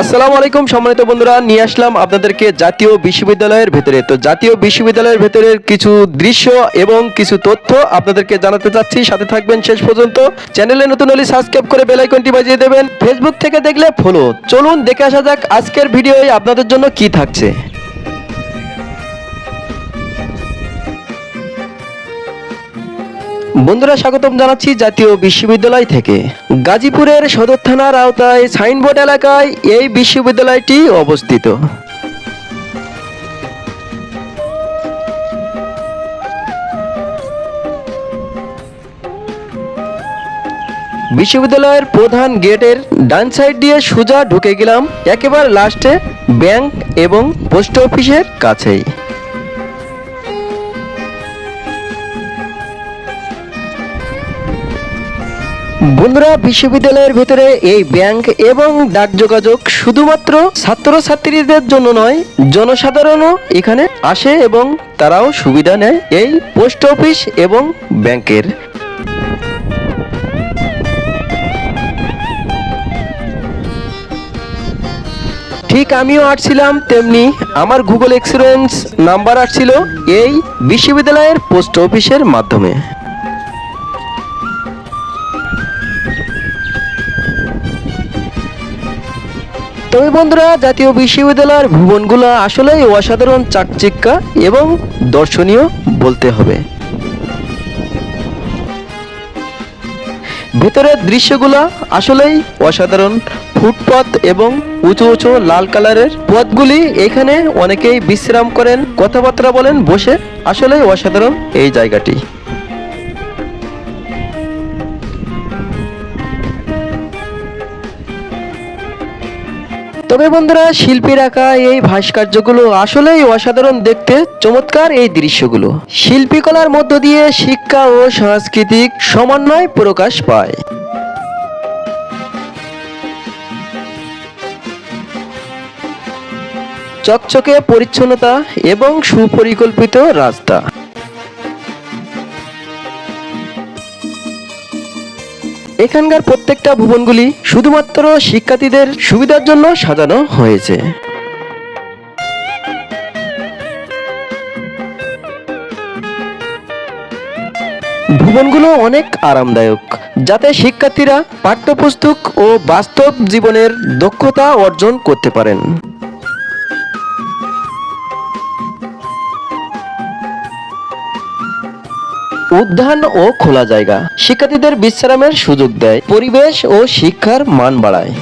আসসালামু আলাইকুম সম্মানিত বন্ধুরা, নিয়ে আসলাম আপনাদেরকে জাতীয় বিশ্ববিদ্যালয়ের ভেতরে। তো জাতীয় বিশ্ববিদ্যালয়ের ভেতরের কিছু দৃশ্য এবং কিছু তথ্য আপনাদেরকে জানাতে চাচ্ছি। সাথে থাকবেন শেষ পর্যন্ত। চ্যানেলে নতুন হলে সাবস্ক্রাইব করে বেল আইকনটি বাজিয়ে দেবেন। ফেসবুক থেকে দেখলে ফলো। চলুন দেখে আসা যাক আজকের ভিডিওয় আপনাদের জন্য কি থাকছে। বন্ধুরা স্বাগতম জানাচ্ছি জাতীয় বিশ্ববিদ্যালয় থেকে। গাজীপুরের সদর থানার আওতায় সাইনবোর্ড এলাকায় এই বিশ্ববিদ্যালয়টি অবস্থিত। বিশ্ববিদ্যালয়ের প্রধান গেটের ডান সাইড দিয়ে সোজা ঢুকে গেলাম, একেবারে লাস্টে ব্যাংক এবং পোস্ট অফিসের কাছেই। বন্ধুরা, বিশ্ববিদ্যালয়ের ভেতরে এই ব্যাংক এবং ডাক যোগাযোগ শুধুমাত্র ছাত্রছাত্রীদের জন্য নয়, জনসাধারণও এখানে আসে এবং তারাও সুবিধা নেয় এই পোস্ট অফিস এবং ব্যাংকের। ঠিক আমিও আসছিলাম তেমনি আমার গুগল এক্সপিরিয়েন্স নাম্বার আসছিল এই বিশ্ববিদ্যালয়ের পোস্ট অফিসের মাধ্যমে। তবে বন্ধুরা, জাতীয় বিশ্ববিদ্যালয়ের ভবনগুলো আসলেই অসাধারণ চাকচিক্কা এবং দর্শনীয় বলতে হবে। ভেতরের দৃশ্যগুলো আসলেই অসাধারণ। ফুটপথ এবং উঁচু উঁচু লাল কালারের পথগুলি এখানে অনেকেই বিশ্রাম করেন, কথাবার্তা বলেন, বসে। আসলেই অসাধারণ এই জায়গাটি। তবে বন্ধুরা, শিল্পীর আঁকা এই ভাস্কর্যগুলো আসলেই অসাধারণ দেখতে চমৎকার এই দৃশ্যগুলো। শিল্পীকলার মধ্য দিয়ে শিক্ষা ও সাংস্কৃতিক সমন্বয় প্রকাশ পায়। চকচকে পরিচ্ছন্নতা এবং সুপরিকল্পিত রাস্তা। এখানকার প্রত্যেকটা ভবনগুলি শুধুমাত্র শিক্ষার্থীদের সুবিধার জন্য সাজানো হয়েছে। ভবনগুলো অনেক আরামদায়ক, যাতে শিক্ষার্থীরা পাঠ্যপুস্তক ও বাস্তব জীবনের দক্ষতা অর্জন করতে পারেন। উদ্যান ও খোলা জায়গা। শিক্ষার্থীদের বিশ্রামের সুযোগ দেয়, পরিবেশ ও শিক্ষার মান বাড়ায়।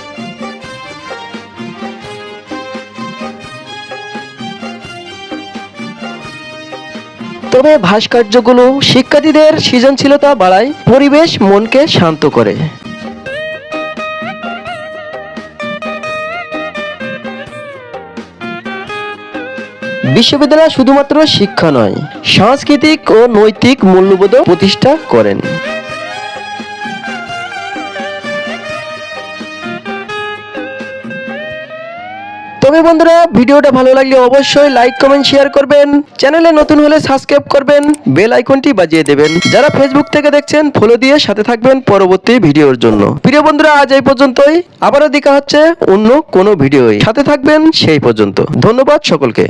তবে ভাস্কর্যগুলো শিক্ষার্থীদের সৃজনশীলতা বাড়ায়, পরিবেশ মনকে শান্ত করে। বিশ্ববিদ্যালয় শুধুমাত্র শিক্ষা নয়, সাংস্কৃতিক ও নৈতিক মূল্যবোধ প্রতিষ্ঠা করেন। তবে বন্ধুরা, ভিডিওটা ভালো লাগলে অবশ্যই লাইক কমেন্ট শেয়ার করবেন। চ্যানেলে নতুন হলে সাবস্ক্রাইব করবেন বেল আইকনটি বাজিয়ে দেবেন। যারা ফেসবুক থেকে দেখছেন ফলো দিয়ে সাথে থাকবেন পরবর্তী ভিডিওর জন্য। প্রিয় বন্ধুরা, আজ এই পর্যন্তই। আবারও দেখা হচ্ছে অন্য কোনো ভিডিওয়। সাথে থাকবেন সেই পর্যন্ত। ধন্যবাদ সকলকে।